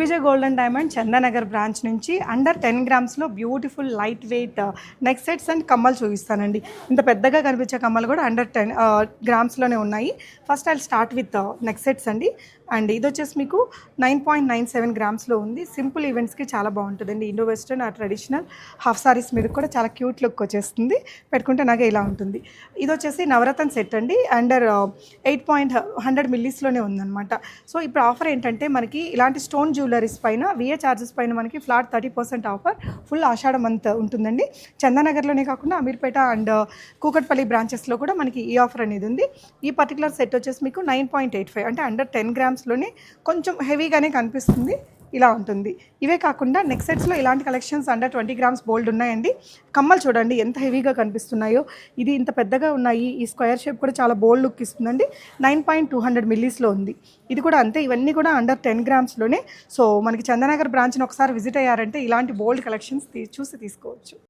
Digvijay gold and diamond Chandanagar branch నుంచి under ten గ్రామ్స్లో beautiful light weight neck sets and కమ్మలు చూపిస్తానండి. ఇంత పెద్దగా కనిపించే కమ్మలు కూడా అండర్ టెన్ గ్రామ్స్లోనే ఉన్నాయి. First I start with neck sets అండి. అండ్ ఇది వచ్చేసి మీకు నైన్ పాయింట్ నైన్ సెవెన్ గ్రామ్స్లో ఉంది. సింపుల్ ఈవెంట్స్కి చాలా బాగుంటుందండి. ఇండో వెస్ట్రన్ ఆ ట్రెడిషనల్ హాఫ్ సారీస్ మీద కూడా చాలా క్యూట్ లుక్ వచ్చేస్తుంది. పెట్టుకుంటే నాకు ఇలా ఉంటుంది. ఇది వచ్చేసి నవరత్న సెట్ అండి. అండర్ ఎయిట్ పాయింట్ హండ్రెడ్ మిల్లీస్లోనే ఉందన్నమాట. సో ఇప్పుడు ఆఫర్ ఏంటంటే మనకి ఇలాంటి స్టోన్ జ్యువెలరీస్ పైన విఏ చార్జెస్ పైన మనకి flat thirty percent offer full Ashadha month ఉంటుందండి. చందానగర్లోనే కాకుండా అమీర్పేట అండ్ uh, కూకట్పల్లి బ్రాంచెస్లో కూడా మనకి ఈ ఆఫర్ అనేది ఉంది. ఈ పర్టికులర్ సెట్ వచ్చేసి మీకు నైన్ పాయింట్ ఎయిట్ ఫైవ్ అంటే అండర్ టెన్ గ్రామ్స్లోనే కొంచెం హెవీగానే కనిపిస్తుంది. ఇలా ఉంటుంది. ఇవే కాకుండా నెక్ సెట్స్లో ఇలాంటి collections under twenty grams bold ఉన్నాయండి. కమ్మలు చూడండి ఎంత హెవీగా కనిపిస్తున్నాయో. ఇది ఇంత పెద్దగా ఉన్నాయి. ఈ స్క్వేర్ షేప్ కూడా చాలా బోల్డ్ లుక్ ఇస్తుందండి. నైన్ పాయింట్ టూ హండ్రెడ్ మిల్లీస్లో ఉంది. ఇది కూడా అంతే ఇవన్నీ కూడా అండర్ టెన్ గ్రామ్స్లోనే. సో మనకి చందనగర్ బ్రాంచ్ని ఒకసారి విజిట్ అయ్యారంటే ఇలాంటి బోల్డ్ కలెక్షన్స్ తీ చూసి తీసుకోవచ్చు.